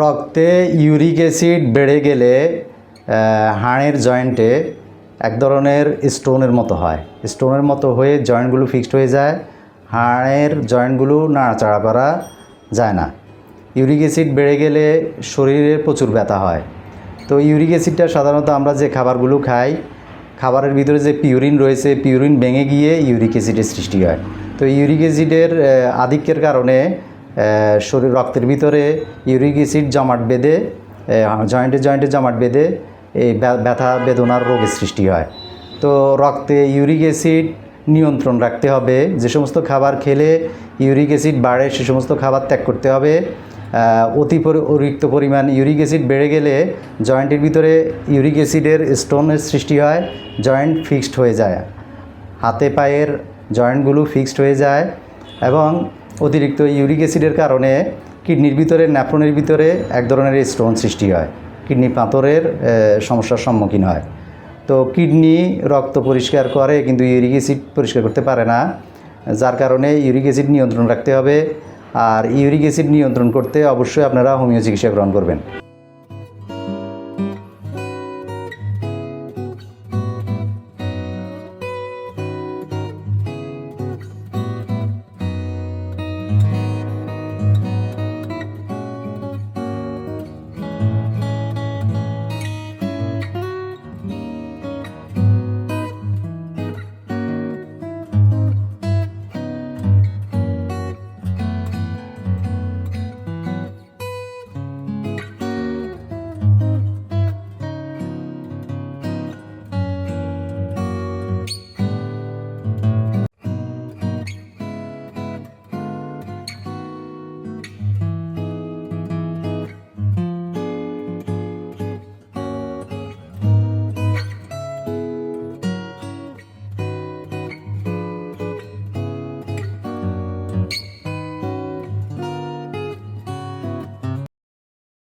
রক্তে uric acid বেড়ে গেলে হাড়ের জয়েন্টে এক ধরনের স্টোনের মতো হয়। স্টোনের মতো হয়ে জয়েন্টগুলো ফিক্সড হয়ে যায়, হাড়ের জয়েন্টগুলো নাড়াচাড়া করা যায় না। ইউরিক অ্যাসিড বেড়ে গেলে শরীরে প্রচুর ব্যথা হয়। তো ইউরিক অ্যাসিডটা সাধারণত আমরা যে খাবারগুলো খাই, খাবারের ভিতরে যে পিউরিন রয়েছে, পিউরিন ভেঙে গিয়ে ইউরিক অ্যাসিডের সৃষ্টি হয়। তো ইউরিক অ্যাসিডের আধিক্যের কারণে শরীর রক্তের ভিতরে ইউরিক অ্যাসিড জমাট বেঁধে জয়েন্টে জয়েন্টে জমাট বেঁধে এই ব্যা- ব্যথা বেদনার রোগের সৃষ্টি হয়। তো রক্তে ইউরিক অ্যাসিড নিয়ন্ত্রণ রাখতে হবে। যে সমস্ত খাবার খেলে ইউরিক অ্যাসিড বাড়ে, সে সমস্ত খাবার ত্যাগ করতে হবে। অতি অতিরিক্ত পরিমাণ ইউরিক অ্যাসিড বেড়ে গেলে জয়েন্টের ভিতরে ইউরিক অ্যাসিডের স্টোনের সৃষ্টি হয়, জয়েন্ট ফিক্সড হয়ে যায়। হাতে পায়ের জয়েন্টগুলো ফিক্সড হয়ে যায় এবং অতিরিক্ত ইউরিক অ্যাসিডের কারণে কিডনির ভিতরে ন্যাপ্রনের ভিতরে এক ধরনের স্টোন সৃষ্টি হয়। কিডনি পাথরের সমস্যার সম্মুখীন হয়। তো কিডনি রক্ত পরিষ্কার করে কিন্তু ইউরিক অ্যাসিড পরিষ্কার করতে পারে না, যার কারণে ইউরিক অ্যাসিড নিয়ন্ত্রণ রাখতে হবে। আর ইউরিক অ্যাসিড নিয়ন্ত্রণ করতে অবশ্যই আপনারা হোমিও চিকিৎসা গ্রহণ করবেন।